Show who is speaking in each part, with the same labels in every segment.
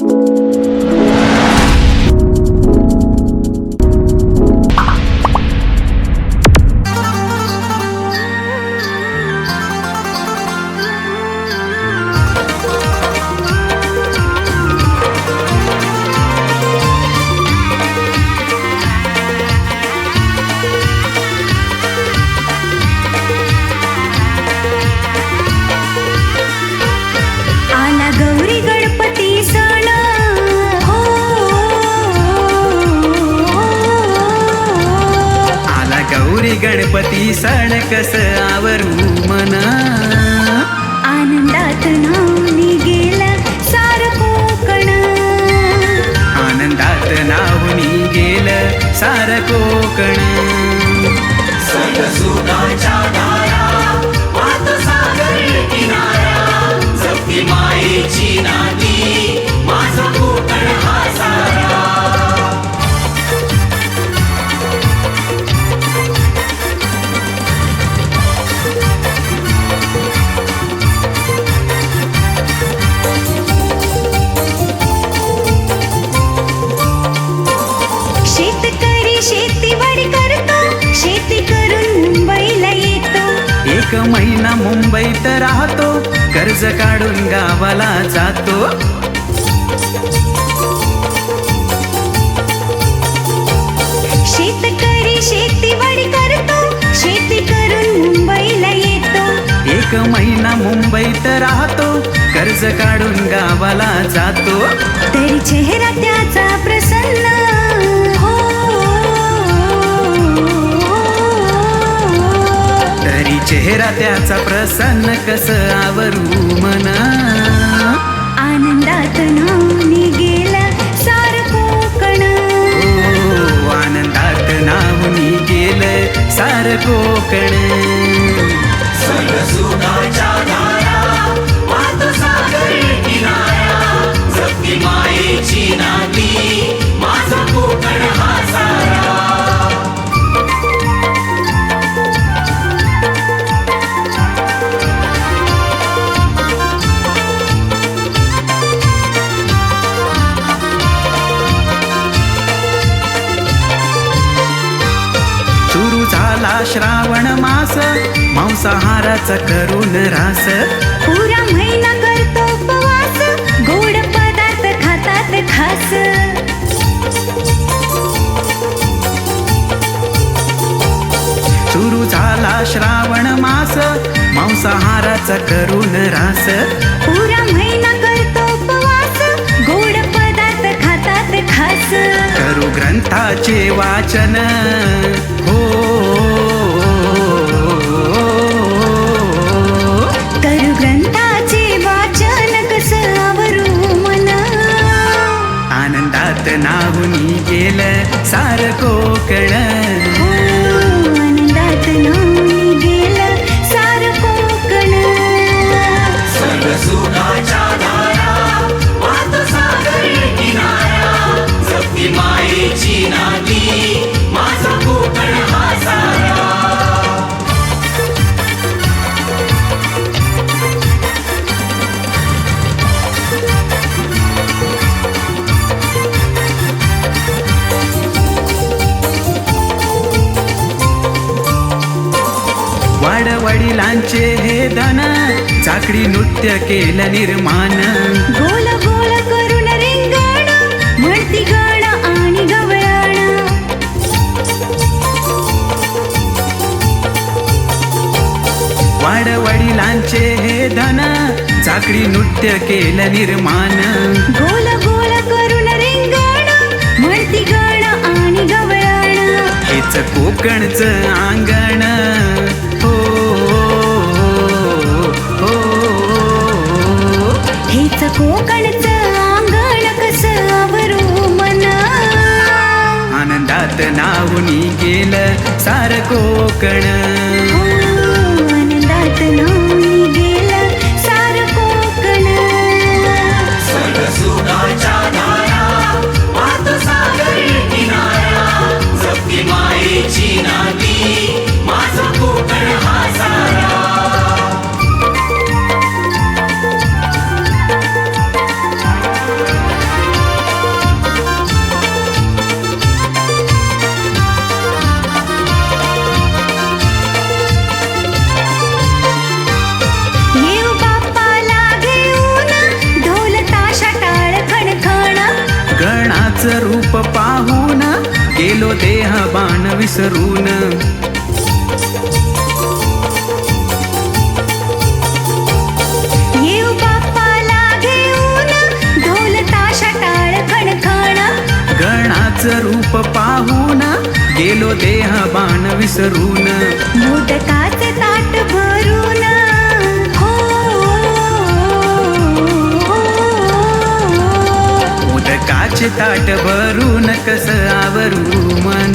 Speaker 1: Música Ganpati सण
Speaker 2: कस आवरू मना?
Speaker 1: आनंदात नावनी गेला सार कोकण.
Speaker 2: आनंदात नावनी गेलं सार कोकण. एक महिना मुंबईत राहतो. कर्ज काढून गावाला जातो.
Speaker 1: शेतकरी शेतीवाडी करतो. शेती करून मुंबईला येतो.
Speaker 2: एक महिना मुंबईत राहतो. कर्ज काढून गावाला जातो.
Speaker 1: तरी चेहरा त्याचा प्रसन्न
Speaker 2: चेहरा त्याचा प्रसन्न कस आवरू मना?
Speaker 1: आनंदात नावनी गेला सार कोकण.
Speaker 2: ओ आनंदात नावनी गेलं सार कोकण. श्रावण मास मांसाहाराचा करून रास.
Speaker 1: पुरा महिना करतो उपवास गोड पदार्थ खातात खास.
Speaker 2: सुरू झाला श्रावण मास मांसाहाराचा करून रास.
Speaker 1: पुरा महिना करतो उपवास गोड पदार्थ खातात खास.
Speaker 2: करू ग्रंथाचे वाचन. कोकण वाडवडिलांचे हे धन चाकडी नृत्य केलं निर्माण.
Speaker 1: गोल गोल करून रिंगण म्हणती गाण आणि गवळण.
Speaker 2: वाडवडिलांचे हे धन चाकडी नृत्य केलं निर्माण.
Speaker 1: गोल गोल करून रिंगण म्हणती गाण आणि गवळण.
Speaker 2: हेच कोकणच अंगण
Speaker 1: कोकणचं अंगण कस आवरू मना?
Speaker 2: आनंदात नावनी गेलं सार कोकण. विसरून.
Speaker 1: येऊ बाप्पाला घेऊन ढोल ताशा टाळ खणखण
Speaker 2: गणाचं रूप पाहून गेलो देह बाण विसरून.
Speaker 1: मोदकाचे ताट भरून. हो
Speaker 2: उदकाचे ताट भरून कस आवरू मन?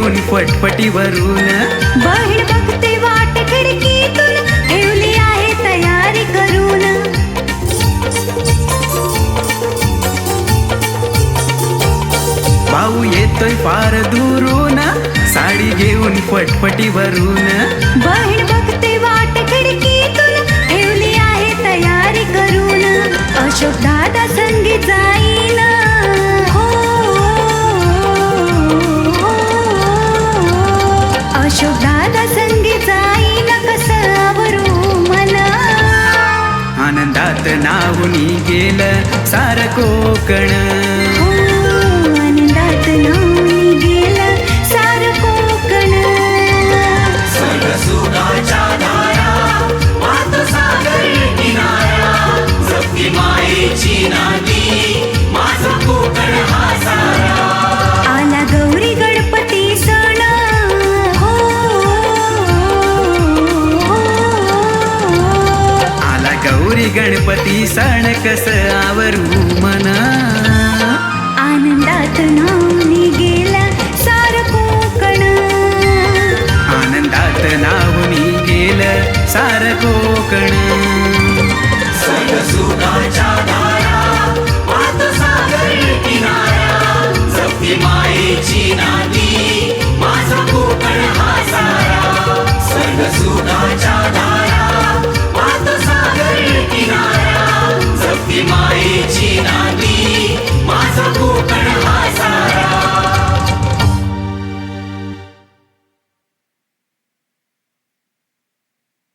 Speaker 2: घेऊन पटपटीवरून.
Speaker 1: बहीण बघते वाट खिडकीतून ठेवली आहे तयारी करून.
Speaker 2: भाऊ येतोय फार दुरून साडी घेऊन पटपटीवरून.
Speaker 1: बहीण बघते नावनी गेलं सार कोकण गणपती सण कस आवरू मना?
Speaker 2: आनंदात नावनी गेला सार कोकण.
Speaker 1: आनंदात नावनी गेलं सार कोकण. मायेची नाती माझा कोकण हा
Speaker 2: सारा. स्वर्गसुखाच्या मायेची नाती माझा कोकण हा